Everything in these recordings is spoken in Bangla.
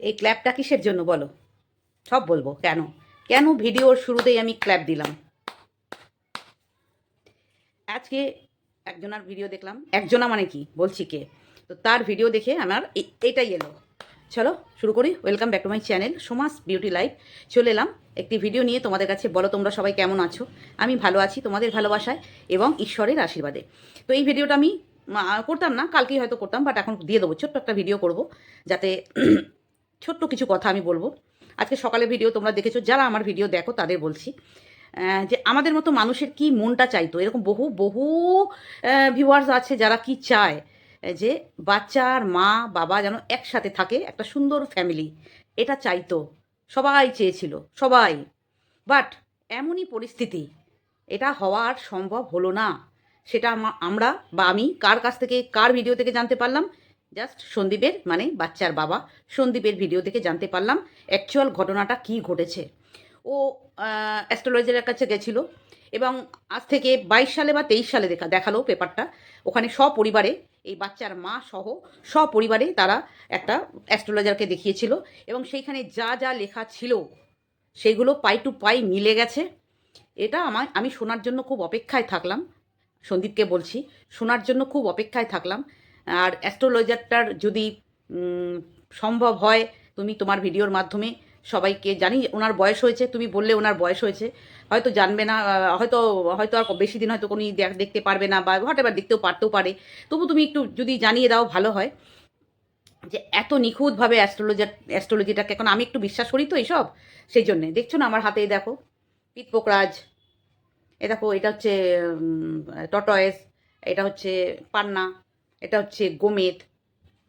এই ক্ল্যাপটা কিসের জন্য বলো? সব বলব, কেন? কেন ভিডিওর শুরুতেই আমি ক্ল্যাপ দিলাম? আজকে একজনার ভিডিও দেখলাম। একজনা মানে কি? বলছি কে? তো তার ভিডিও দেখে আমার এটাই এলো। চলো, শুরু করি। Welcome back to my channel Soma's beauty life চলে এলাম একটি ভিডিও নিয়ে তোমাদের কাছে। বলো তোমরা সবাই কেমন আছো? আমি ভালো আছি তোমাদের ভালোবাসায় এবং ঈশ্বরের আশীর্বাদে। তো এই ভিডিওটা আমি করতাম না, কালকেই হয়তো করতাম বাট এখন দিয়ে দেবো। ছোট্ট একটা ভিডিও করব, যাতে ছোট্ট কিছু কথা আমি বলব। আজকে সকালে ভিডিও তোমরা দেখেছ, যারা আমার ভিডিও দেখো তাদের বলছি যে আমাদের মতো মানুষের কি মনটা চাইতো? এরকম বহু বহু ভিউয়ার্স আছে যারা কি চায়, যে বাচ্চার মা, বাবা যেন একসাথে থাকে, একটা সুন্দর ফ্যামিলি এটা চাইতো, সবাই চেয়েছিল, সবাই। বাট এমনই পরিস্থিতি, এটা হওয়ার সম্ভব হলো না। সেটা আমরা বা আমি কার কাছ থেকে, কার ভিডিও থেকে জানতে পারলাম? জাস্ট সন্দীপের মানে বাচ্চার বাবা, সন্দীপের ভিডিও থেকে জানতে পারলাম অ্যাকচুয়াল ঘটনাটা কি ঘটেছে। ও অ্যাস্ট্রোলজারের কাছে গেছিল এবং আজ থেকে বাইশ সালে বা তেইশ সালে দেখা, দেখাল পেপারটা ওখানে সপরিবারে এই বাচ্চার মা সহ সপরিবারে তারা একটা অ্যাস্ট্রোলজারকে দেখিয়েছিল এবং সেইখানে যা যা লেখা ছিল সেগুলো পাই টু পাই মিলে গেছে। এটা আমার, আমি শোনার জন্য খুব অপেক্ষায় থাকলাম, সন্দীপকে বলছি, শোনার জন্য খুব অপেক্ষায় থাকলাম। আর অ্যাস্ট্রোলজারটার যদি সম্ভব হয়, তুমি তোমার ভিডিওর মাধ্যমে সবাইকে জানি ওনার বয়স হয়েছে, তুমি বললে ওনার বয়স হয়েছে, হয়তো জানবে না হয়তো হয়তো আর বেশি দিন হয়তো কোনো দেখতে পারবে না বা হঠাৎ দেখতেও পারতেও পারে। তবু তুমি একটু যদি জানিয়ে দাও, ভালো হয় যে এত নিখুঁতভাবে অ্যাস্ট্রোলজার, অ্যাস্ট্রোলজিটাকে এখন আমি একটু বিশ্বাস করি তো এইসব? সেই জন্যে। দেখছ না আমার হাতে, দেখো পিতপোকরাজ এ দেখো, এটা হচ্ছে টটয়েস, এটা হচ্ছে পান্না এটা হচ্ছে গোমেদ।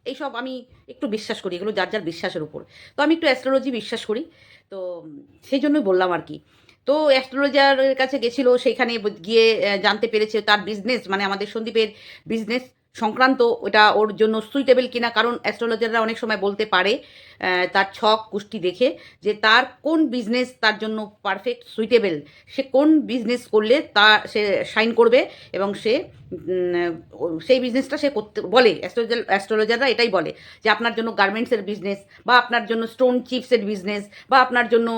এইসব আমি একটু বিশ্বাস করি, এগুলো যার যার বিশ্বাসের উপর। তো আমি একটু অ্যাস্ট্রোলজি বিশ্বাস করি। তো সেই জন্যই বললাম আর কি। তো অ্যাস্ট্রোলজারের কাছে গেছিল সেইখানে গিয়ে জানতে পেরেছে তার বিজনেস মানে আমাদের সন্দীপের বিজনেস সংক্রান্ত ওটা ওর জন্য সুইটেবল কিনা, কারণ অ্যাস্ট্রোলজাররা অনেক সময় বলতে পারে তার ছক কুষ্টি দেখে যে তার কোন বিজনেস তার জন্য পারফেক্ট সুইটেবল সে কোন বিজনেস করলে তা সে সাইন করবে এবং সে সেই বিজনেসটা সে করতে, বলে অ্যাস্ট্রোলজার অ্যাস্ট্রোলজাররা এটাই বলে যে আপনার জন্য গার্মেন্টসের বিজনেস বা আপনার জন্য স্টোন চিপসের বিজনেস বা আপনার জন্য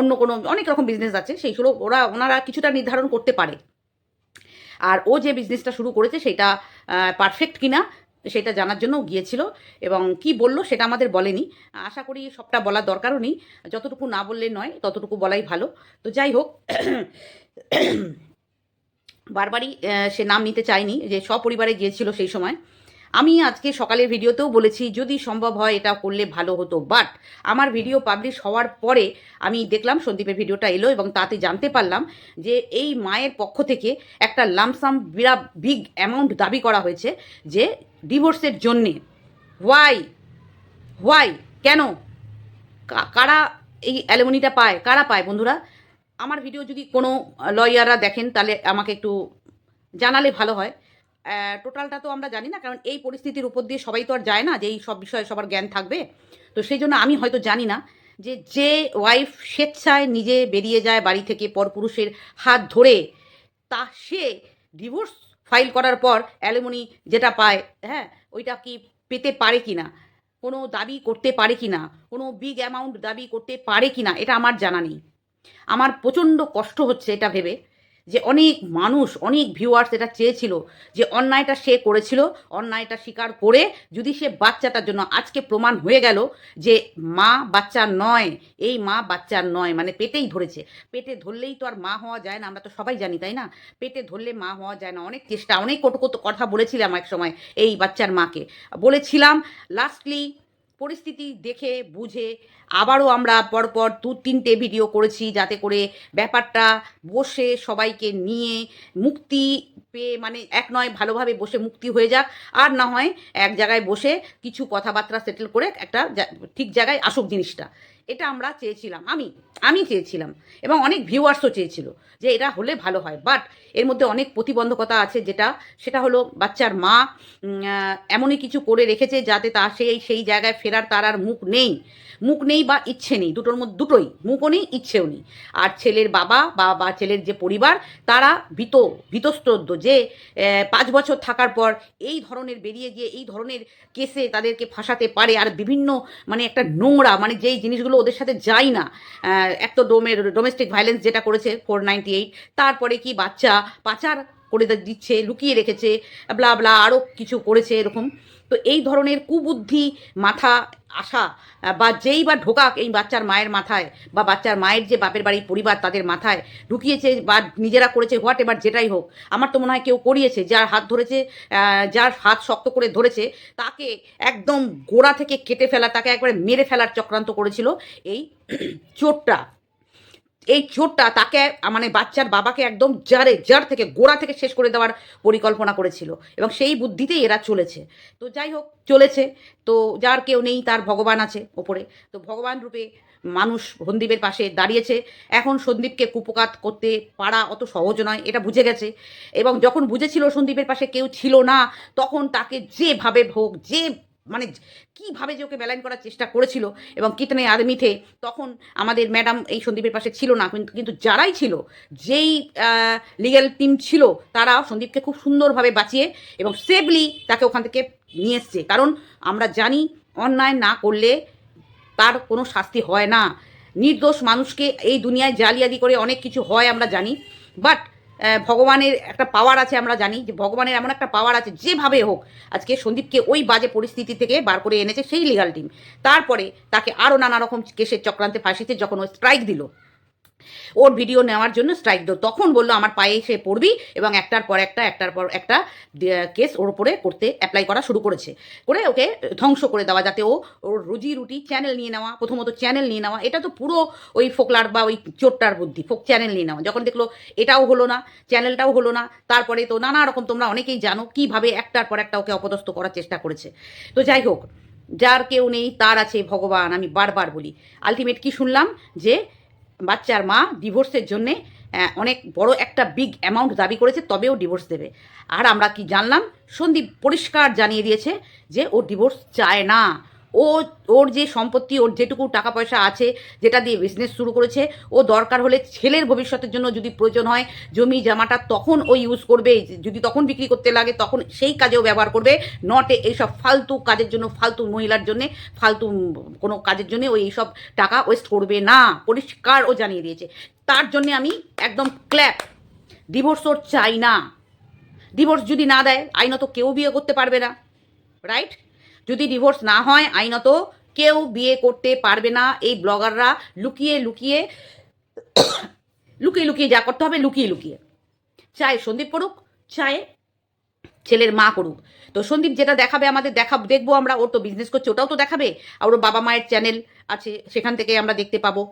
অন্য কোনো অনেক রকম বিজনেস আছে সেইগুলো ওরা, ওনারা কিছুটা নির্ধারণ করতে পারে। আর ও যে বিজনেসটা শুরু করেছে সেটা পারফেক্ট কিনা সেটা জানার জন্য গিয়েছিল এবং কি বলল সেটা আমাদের বলেনি। আশা করি সবটা বলার দরকারও নেই। যতটুকু না বললে নয়, ততটুকু বলাই ভালো। তো যাই হোক, বারবারই সে নাম নিতে চায়নি, যে সপরিবারে গিয়েছিল সেই সময়। আমি আজকে সকালের ভিডিওতেও বলেছি, যদি সম্ভব হয় এটা করলে ভালো হতো বাট আমার ভিডিও পাবলিশ হওয়ার পরে আমি দেখলাম, সন্দীপের ভিডিওটা এলো এবং তাতে জানতে পারলাম যে এই মায়ের পক্ষ থেকে একটা লামসাম বিরাট বিগ অ্যামাউন্ট দাবি করা হয়েছে যে ডিভোর্সের জন্যে। হোয়াই হোয়াই কেন? কারা এই অ্যালুমিনিটা পায়? কারা পায় বন্ধুরা? আমার ভিডিও যদি কোনো লয়াররা দেখেন তাহলে আমাকে একটু জানালে ভালো হয়। টোটালটা তো আমরা জানি না, কারণ এই পরিস্থিতির উপর দিয়ে সবাই তো আর যায় না যে এই সব বিষয়ে সবার জ্ঞান থাকবে। তো সেই জন্য আমি হয়তো জানি না যে যে ওয়াইফ স্বেচ্ছায় নিজে বেরিয়ে যায় বাড়ি থেকে পরপুরুষের হাত ধরে, তা সে ডিভোর্স ফাইল করার পর অ্যালুমিনি যেটা পায় হ্যাঁ ওইটা কি পেতে পারে কি না কোনো দাবি করতে পারে কি না কোনো বিগ অ্যামাউন্ট দাবি করতে পারে কি না এটা আমার জানা নেই। আমার প্রচণ্ড কষ্ট হচ্ছে এটা ভেবে। যে অনেক মানুষ, অনেক ভিউয়ার্স এটা চেয়েছিল যে অন্যায়টা সে করেছিল, অন্যায়টা স্বীকার করে যদি সে বাচ্চাটার জন্য আজকে প্রমাণ হয়ে গেল যে মা বাচ্চা নয়, এই মা বাচ্চার নয় মানে পেটেই ধরেছে। পেটে ধরলেই তো আর মা হওয়া যায় না, আমরা তো সবাই জানি, তাই না? পেটে ধরলে মা হওয়া যায় না, অনেক চেষ্টা, অনেক কত কথা বলেছিলাম এক সময় এই বাচ্চার মাকে। বলেছিলাম লাস্টলি পরিস্থিতি দেখে, বুঝে, আবারও আমরা পরপর দু, তিনটে ভিডিও করেছি যাতে করে ব্যাপারটা বসে সবাইকে নিয়ে মুক্তি পেয়ে মানে এক নয় ভালোভাবে বসে মুক্তি হয়ে যাক, আর না হয় এক জায়গায় বসে কিছু কথাবার্তা সেটেল করে একটা ঠিক জায়গায় আসুক জিনিসটা। এটা আমরা চেয়েছিলাম। আমি আমি চেয়েছিলাম এবং অনেক ভিউয়ার্সও চেয়েছিল যে এটা হলে ভালো হয়। বাট এর মধ্যে অনেক প্রতিবন্ধকতা আছে যেটা, সেটা হলো বাচ্চার মা এমনই কিছু করে রেখেছে যাতে তা সেই সেই জায়গায় ফেরার তার আর মুখ নেই। মুখ নেই বা ইচ্ছে নেই, দুটোর মধ্যে, দুটোই, মুখও নেই, ইচ্ছেও নেই। আর ছেলের বাবা বা বা ছেলের যে পরিবার, তারা ভীত ভীতস্ত্রদ্য যে পাঁচ বছর থাকার পর এই ধরনের বেরিয়ে গিয়ে, এই ধরনের কেসে তাদেরকে ফাঁসাতে পারে। আর বিভিন্ন মানে একটা নোংরা মানে যেই জিনিসগুলো ওদের সাথে যায় না এক তো ডোমের ডোমেস্টিক ভায়োলেন্স যেটা করেছে ফোর নাইনটি এইট তারপরে কি বাচ্চা পাচার করে দিচ্ছে, লুকিয়ে রেখেছে ব্লা ব্লা আরও কিছু করেছে, এরকম। তো এই ধরনের কুবুদ্ধি, মাথা আসা বা যেই বা ঢোকাক এই বাচ্চার মায়ের মাথায় বা বাচ্চার মায়ের যে বাপের বাড়ির পরিবার তাদের মাথায় ঢুকিয়েছে বা নিজেরা করেছে, হোয়াট এবার যেটাই হোক, আমার তো মনে হয় কেউ করিয়েছে, যার হাত ধরেছে যার হাত শক্ত করে ধরেছে, তাকে একদম গোড়া থেকে কেটে ফেলা, তাকে একবারে মেরে ফেলার চক্রান্ত করেছিল এই চোরটা। এই চোরটা তাকে মানে বাচ্চার বাবাকে একদম জারে, জার থেকে, গোড়া থেকে শেষ করে দেওয়ার পরিকল্পনা করেছিল এবং সেই বুদ্ধিতেই এরা চলেছে। তো যাই হোক, চলেছে। তো যার কেউ নেই, তার ভগবান আছে ওপরে। তো ভগবান রূপে মানুষ সন্দীপের পাশে দাঁড়িয়েছে। এখন সন্দীপকে কুপকাত করতে পারা অত সহজ নয়, এটা বুঝে গেছে। এবং যখন বুঝেছিল সন্দীপের পাশে কেউ ছিল না, তখন তাকে যেভাবে হোক যে মানে কীভাবে যে ওকে ব্যালাইন করার চেষ্টা করেছিল এবং কিতনে আদমি থে তখন আমাদের ম্যাডাম এই সন্দীপের পাশে ছিল না, কিন্তু কিন্তু যারাই ছিল, যেই লিগ্যাল টিম ছিল, তারা সন্দীপকে খুব সুন্দরভাবে বাঁচিয়ে এবং সেফলি তাকে ওখান থেকে নিয়ে এসছে। কারণ আমরা জানি অন্যায় না করলে তার কোনো শাস্তি হয় না। নির্দোষ মানুষকে এই দুনিয়ায় জালিয়াতি করে অনেক কিছু হয় আমরা জানি বাট ভগবানের একটা পাওয়ার আছে আমরা জানি, যে ভগবানের এমন একটা পাওয়ার আছে, যেভাবে হোক, আজকে সন্দীপকে ওই বাজে পরিস্থিতি থেকে বার করে এনেছে সেই লিগাল টিম তারপরে তাকে আরও নানা রকম কেসের চক্রান্তে ফাঁসিতে যখন ও স্ট্রাইক দিল ওর ভিডিও নেওয়ার জন্য স্ট্রাইক দিল তখন বলল, আমার পায়ে এসে পড়বি এবং একটার পর একটা, একটার পর একটা কেস ওর উপরে করতে অ্যাপ্লাই করা শুরু করেছে। করে ওকে ধ্বংস করে দেওয়া যাতে ও, ওর রুজি রুটি চ্যানেল নিয়ে নেওয়া, প্রথমত চ্যানেল নিয়ে নেওয়া, এটা তো পুরো ওই ফোকলার বা ওই চোরটার বুদ্ধি, ফোক চ্যানেল নিয়ে নেওয়া। যখন দেখল এটাও হলো না চ্যানেলটাও হলো না, তারপরে তো নানা রকম তোমরা অনেকেই জানো কীভাবে একটার পর একটা ওকে অপদস্থ করার চেষ্টা করেছে। তো যাই হোক, যার কেউ নেই, তার আছে ভগবান, আমি বারবার বলি। আলটিমেট কি শুনলাম? যে বাচ্চার মা ডিভোর্সের জন্যে অনেক বড় একটা বিগ অ্যামাউন্ট দাবি করেছে, তবেও ডিভোর্স দেবে। আর আমরা কি জানলাম? সন্দীপ পরিষ্কার জানিয়ে দিয়েছে যে ও ডিভোর্স চায় না। ও, ওর যে সম্পত্তি, ওর যেটুকু টাকা পয়সা আছে, যেটা দিয়ে বিজনেস শুরু করেছে, ও দরকার হলে ছেলের ভবিষ্যতের জন্য যদি প্রয়োজন হয়, জমি, জামাটা তখন ও ইউজ করবে, যদি তখন বিক্রি করতে লাগে, তখন সেই কাজেও ব্যবহার করবে নট এইসব ফালতু কাজের জন্য, ফালতু মহিলার জন্য, ফালতু কোনো কাজের জন্য ওই এইসব টাকা ওয়েস্ট করবে না, পরিষ্কার ও জানিয়ে দিয়েছে। তার জন্যে আমি একদম ক্ল্যাপ ডিভোর্স ওর চাই না। ডিভোর্স যদি না দেয়, আইনত কেউ বিয়ে করতে পারবে না রাইট যদি ডিভোর্স না হয়, আইনত কেউ বিয়ে করতে পারবে না। এই ব্লগাররা লুকিয়ে লুকিয়ে লুকিয়ে লুকিয়ে যা করতে হবে, লুকিয়ে লুকিয়ে। চায় সন্দীপ করুক চায় ছেলের মা করুক। তো সন্দীপ যেটা দেখাবে আমাদের দেখা, দেখব আমরা, ওর তো বিজনেস করছে, ওটাও তো দেখাবে। আর ওর বাবা মায়ের চ্যানেল আছে, সেখান থেকে আমরা দেখতে পাবো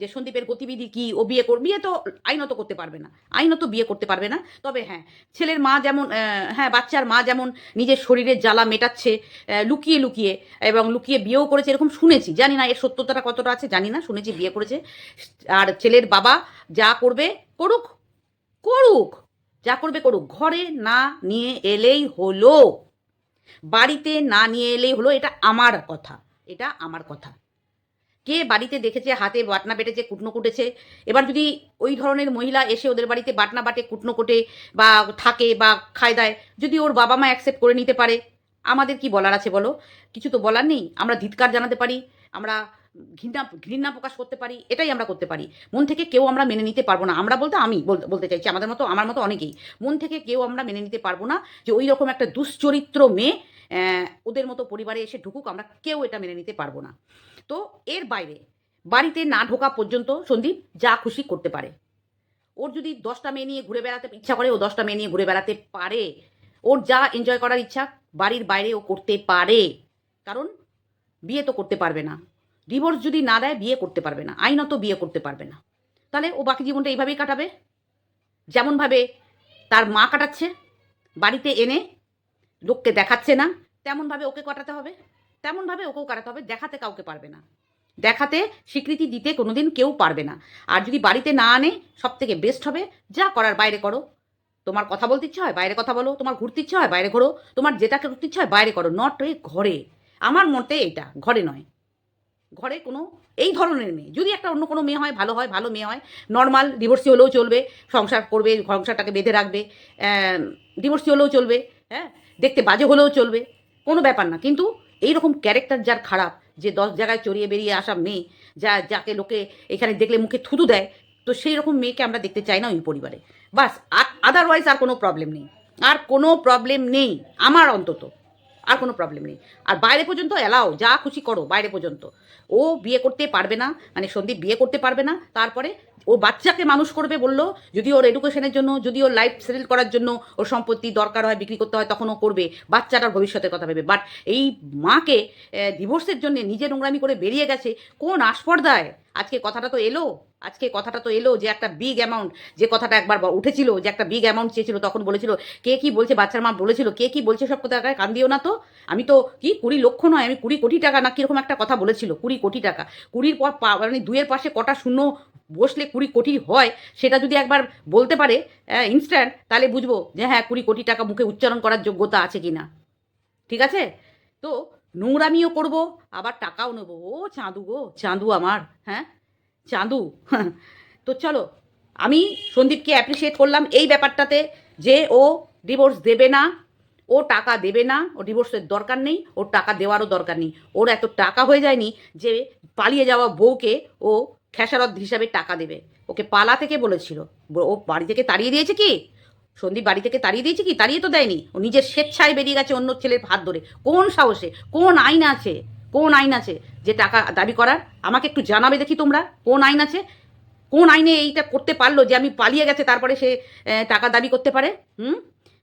যে সন্দীপের গতিবিধি কি, ও বিয়ে কর, বিয়ে তো আইনত করতে পারবে না। আইনত বিয়ে করতে পারবে না। তবে হ্যাঁ ছেলের মা যেমন হ্যাঁ বাচ্চার মা যেমন নিজের শরীরের জ্বালা মেটাচ্ছে লুকিয়ে লুকিয়ে, এবং লুকিয়ে বিয়েও করেছে, এরকম শুনেছি। জানি না এর সত্যতাটা কতটা আছে, জানি না, শুনেছি বিয়ে করেছে। আর ছেলের বাবা যা করবে, করুক করুক। যা করবে করুক, ঘরে না নিয়ে এলেই হলো। বাড়িতে না নিয়ে এলেই হলো, এটা আমার কথা, এটা আমার কথা। কে বাড়িতে দেখেছে, হাতে বাটনা বেটেছে, কুটনো কুটেছে? এবার যদি ওই ধরনের মহিলা এসে ওদের বাড়িতে বাটনা বাটে, কুটনো কোটে বা থাকে বা খায় দায়, যদি ওর বাবা মা অ্যাকসেপ্ট করে নিতে পারে, আমাদের কি বলার আছে বলো? কিছু তো বলার নেই, আমরা ধিৎকার জানাতে পারি, আমরা ঘৃণা ঘৃণা প্রকাশ করতে পারি, এটাই আমরা করতে পারি। মন থেকে কেউ আমরা মেনে নিতে পারব না। আমরা বলতে আমি বলতে চাইছি, আমাদের মতো, আমার মতো অনেকেই। মন থেকে কেউ আমরা মেনে নিতে পারব না যে ওই রকম একটা দুশ্চরিত্র মেয়ে ওদের মতো পরিবারে এসে ঢুকুক, আমরা কেউ এটা মেনে নিতে পারব না। তো এর বাইরে, বাড়িতে না ঢোকা পর্যন্ত সন্দীপ যা খুশি করতে পারে। ওর যদি দশটা মেয়ে নিয়ে ঘুরে বেড়াতে ইচ্ছা করে, ও দশটা মেয়ে নিয়ে ঘুরে বেড়াতে পারে। ওর যা এনজয় করার ইচ্ছা, বাড়ির বাইরে ও করতে পারে। কারণ, বিয়ে তো করতে পারবে না। ডিভোর্স যদি না দেয়, বিয়ে করতে পারবে না। আইনত বিয়ে করতে পারবে না। তাহলে ও বাকি জীবনটা এইভাবেই কাটাবে? যেমনভাবে তার মা কাটাচ্ছে, বাড়িতে এনে লোককে দেখাচ্ছে না, তেমনভাবে ওকে কাটাতে হবে। তেমনভাবে ওকেও কাটাতে হবে, দেখাতে কাউকে পারবে না। দেখাতে স্বীকৃতি দিতে কোনোদিন কেউ পারবে না। আর যদি বাড়িতে না আনে সব থেকে বেস্ট হবে, যা করার বাইরে করো। তোমার কথা বলতে ইচ্ছে হয়, বাইরে কথা বলো। তোমার ঘুরতে ইচ্ছে হয়, বাইরে ঘোরো। তোমার যেটা করতে ইচ্ছে হয়, বাইরে করো। নট ঘরে। আমার মতে এটা ঘরে নয়। ঘরে কোনো, এই ধরনের মেয়ে। যদি একটা অন্য কোনো মেয়ে হয়, ভালো হয়, ভালো মেয়ে হয় নর্মাল ডিভোর্সি হলেও চলবে, সংসার করবে, সংসারটাকে বেঁধে রাখবে ডিভোর্সি হলেও চলবে হ্যাঁ দেখতে বাজে হলেও চলবে, কোনো ব্যাপার না। কিন্তু এই রকম ক্যারেক্টার যার খারাপ, যে দশ জায়গায় চড়িয়ে বেরিয়ে আসা মেয়ে, যা, যাকে লোকে এখানে দেখলে মুখে থুতু দেয়, তো সেই রকম মেয়েকে আমরা দেখতে চাই না ওই পরিবারে। বাস আদারওয়াইজ আর কোনো প্রবলেম নেই। আর কোনো প্রবলেম নেই, আমার অন্তত। আর কোনো প্রবলেম নেই। আর বাইরে পর্যন্ত এলাও যা খুশি করো বাইরে পর্যন্ত। ও বিয়ে করতে পারবে না মানে সন্দীপ বিয়ে করতে পারবে না, তারপরে ও বাচ্চাকে মানুষ করবে বলল, যদি ওর এডুকেশনের জন্য, যদি ওর লাইফ সেটেল করার জন্য ওর সম্পত্তি দরকার হয়, বিক্রি করতে হয়, তখন ও করবে। বাচ্চাটার ভবিষ্যতের কথা ভেবে। বাট এই মাকে ডিভোর্সের জন্য নিজে নোংরামি করে বেরিয়ে গেছে, কোন আস্পর্দায়? আজকে কথাটা তো এলো, আজকে কথাটা তো এলো যে একটা বিগ অ্যামাউন্ট যে কথাটা একবার উঠেছিল, যে একটা বিগ অ্যামাউন্ট চেয়েছিল, তখন বলেছিল, কে কি বলছে, বাচ্চার মা বলেছিল, কে কি বলছে সব কথা কান দিও না তো। আমি তো কি কুড়ি লক্ষ নয়, আমি কুড়ি কোটি টাকা না কীরকম একটা কথা বলেছিল, কুড়ি কোটি টাকা। কুড়ির পর মানে দুয়ের পাশে কটা শূন্য বসলে কুড়ি কোটি হয়, সেটা যদি একবার বলতে পারে ইনস্ট্যান্ট তাহলে বুঝব যে হ্যাঁ কুড়ি কোটি টাকা মুখে উচ্চারণ করার যোগ্যতা আছে কি না ঠিক আছে? তো নোংরামিও করব, আবার টাকাও নেব। ও চাঁদু গো, চাঁদু আমার হ্যাঁ? চাঁদু তো চলো, আমি সন্দীপকে অ্যাপ্রিসিয়েট করলাম এই ব্যাপারটাতে যে ও ডিভোর্স দেবে না, ও টাকা দেবে না, ও ডিভোর্সের দরকার নেই, ওর টাকা দেওয়ারও দরকার নেই। ওর এত টাকা হয়ে যায়নি যে পালিয়ে যাওয়া বউকে ও খেসারত হিসাবে টাকা দেবে। ওকে পালা থেকে বলেছিল। ও বাড়ি থেকে তাড়িয়ে দিয়েছে কি? সন্দীপ বাড়ি থেকে তাড়িয়ে দিয়েছে কি? তাড়িয়ে তো দেয়নি। ও নিজের স্বেচ্ছায় বেরিয়ে গেছে অন্য ছেলের হাত ধরে। কোন সাহসে? কোন আইন আছে? কোন আইন আছে যে টাকা দাবি করার? আমাকে একটু জানাবে দেখি তোমরা। কোন আইন আছে? কোন আইনে এইটা করতে পারল যে আমি পালিয়ে গেছে তারপরে সে টাকা দাবি করতে পারে? হুম?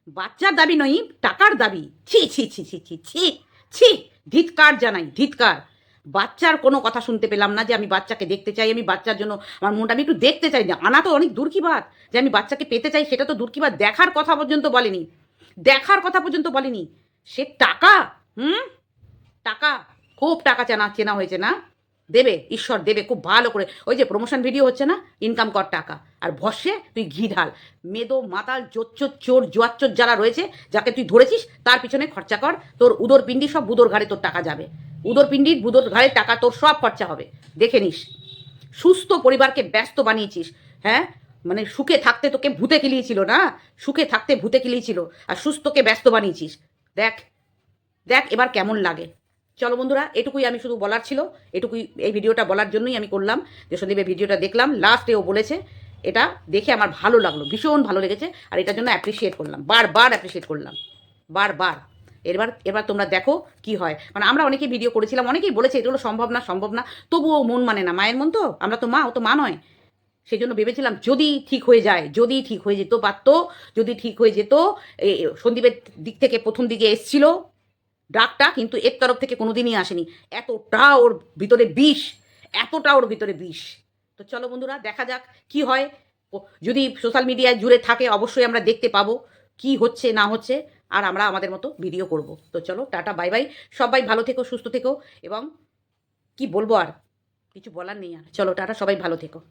বাচ্চার দাবি নয় টাকার দাবি। ছি ছি ছি ছি ছি ছি ছি। ধিৎকার জানাই, ধিৎকার। বাচ্চার কোনো কথা শুনতে পেলাম না যে আমি বাচ্চাকে দেখতে চাই, আমি বাচ্চার জন্য আমার মনটা আমি একটু দেখতে চাই না। আনা তো অনেক দূর কি বাত? যে আমি বাচ্চাকে পেতে চাই সেটা তো দূর কি বাত? দেখার কথা পর্যন্ত বলেনি। দেখার কথা পর্যন্ত বলেনি। সে টাকা? হুম? টাকা? খুব টাকা চেনা চেনা হয়েছে না? দেবে, ঈশ্বর দেবে, খুব ভালো করে। ওই যে প্রমোশন ভিডিও হচ্ছে না? ইনকাম কর টাকা। আর ভসে তুই ঘি ঢাল। মেদো, মাতাল, জোচ্চোর, চোর, জোয়াচ্চোর যারা রয়েছে, যাকে তুই ধরেছিস, তার পিছনে খরচা কর। তোর উদর পিণ্ডি সব বুদোর ঘাড়ে তোর টাকা যাবে। উদর পিণ্ডির বুদোর ঘাড়ে টাকা তোর সব খরচা হবে। দেখে নিস। সুস্থ পরিবারকে ব্যস্ত বানিয়েছিস হ্যাঁ? মানে সুখে থাকতে তোকে ভূতে কিলিয়েছিল না? সুখে থাকতে ভূতে কিলিয়েছিল আর সুস্থকে ব্যস্ত বানিয়েছিস। দেখ দেখ এবার কেমন লাগে। চলো বন্ধুরা, এটুকুই আমি শুধু বলার ছিল। এটুকুই এই ভিডিওটা বলার জন্যই আমি করলাম। সন্দীপের ভিডিওটা দেখলাম লাস্টে ও বলেছে, এটা দেখে আমার ভালো লাগল, ভীষণ ভালো লেগেছে। আর এটার জন্য অ্যাপ্রিসিয়েট করলাম, বারবার অ্যাপ্রিসিয়েট করলাম। বারবার। এবার এবার তোমরা দেখো কি হয়। মানে আমরা অনেকেই ভিডিও করেছিলাম, অনেকেই বলেছে, এগুলো সম্ভব না সম্ভব না। তবুও মন মানে না। মায়ের মন তো, আমরা তো মা, ও তো মা নয়। সেই জন্য ভেবেছিলাম, যদি ঠিক হয়ে যায়, যদি ঠিক হয়ে যেত, পারতো, যদি ঠিক হয়ে যেত সন্দীপের দিক থেকে প্রথম দিকে এসছিল। ডাকটা কিন্তু এর তরফ থেকে কোনোদিনই আসেনি। এতটা ওর ভিতরে বিষ, এতটা ওর ভিতরে বিষ। তো চলো বন্ধুরা, দেখা যাক কি হয়। যদি সোশ্যাল মিডিয়ায় জুড়ে থাকে, অবশ্যই আমরা দেখতে পাবো কি হচ্ছে, না হচ্ছে। আর আমরা আমাদের মতো ভিডিও করব। তো চলো, টাটা বাই বাই সবাই ভালো থেকো, সুস্থ থেকো, এবং কি বলব আর? কিছু বলার নেই আর। চলো, টাটা, সবাই ভালো থেকো।